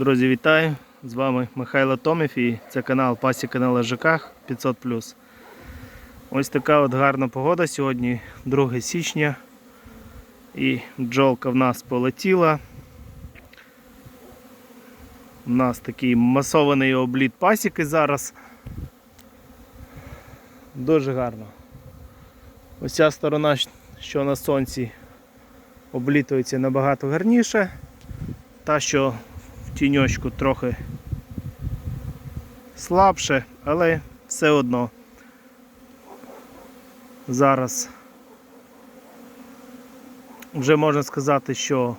Друзі, вітаю! З вами Михайло Томів і це канал Пасіка на лежаках 500. Ось така от гарна погода сьогодні, 2 січня. І бджолка в нас полетіла. У нас такий масований обліт пасіки зараз. Дуже гарно. Ось ця сторона, що на сонці, облітується набагато гарніше. Та, що в тіньочку трохи слабше, але все одно зараз вже можна сказати, що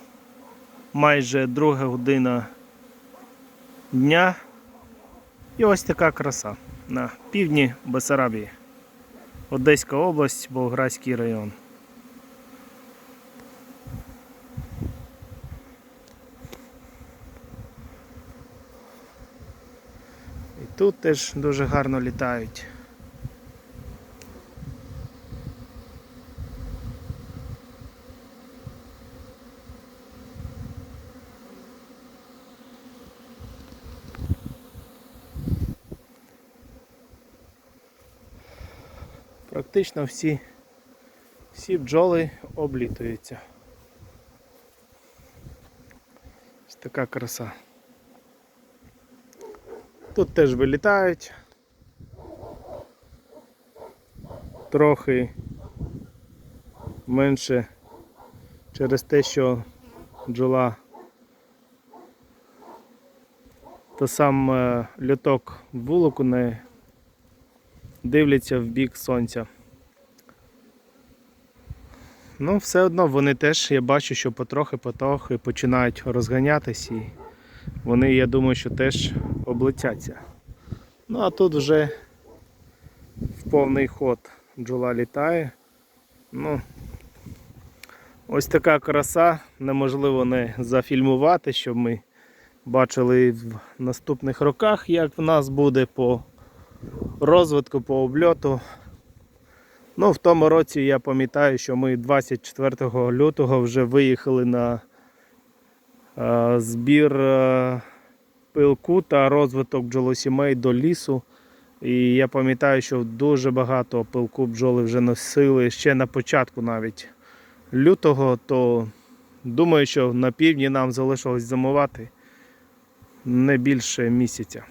майже друга година дня і ось така краса на півдні Бесарабії. Одеська область, Болградський район. Тут теж дуже гарно літають. Практично всі, всі бджоли облітуються. Ось така краса. Тут теж вилітають. Трохи менше через те, що бджола та сам е, льоток вулику не дивляться в бік сонця. Ну, все одно вони теж, я бачу, що потрохи-потрохи починають розганятись і вони, я думаю, що теж облетяться. Ну а тут вже в повний ход бджола літає. Ну, ось така краса, неможливо не зафільмувати, щоб ми бачили в наступних роках, як в нас буде по розвитку, по обльоту. Ну, в тому році я пам'ятаю, що ми 24 лютого вже виїхали на збір е, пилку та розвиток бджолосімей до лісу. І я пам'ятаю, що дуже багато пилку бджоли вже носили ще на початку навіть лютого, то думаю, що на півдні нам залишилось зимувати не більше місяця.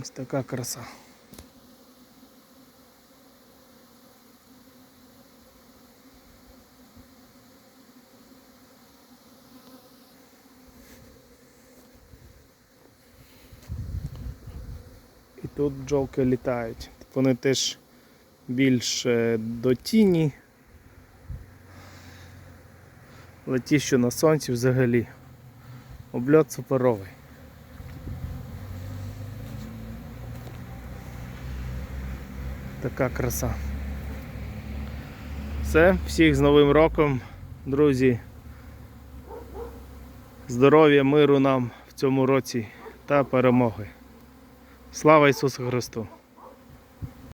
Ось така краса. І тут бджолки літають. Вони теж більш е, до тіні. Але на сонці взагалі. Обльот суперовий. Така краса. Все, всіх з Новим роком, друзі. Здоров'я, миру нам в цьому році та перемоги. Слава Ісусу Христу!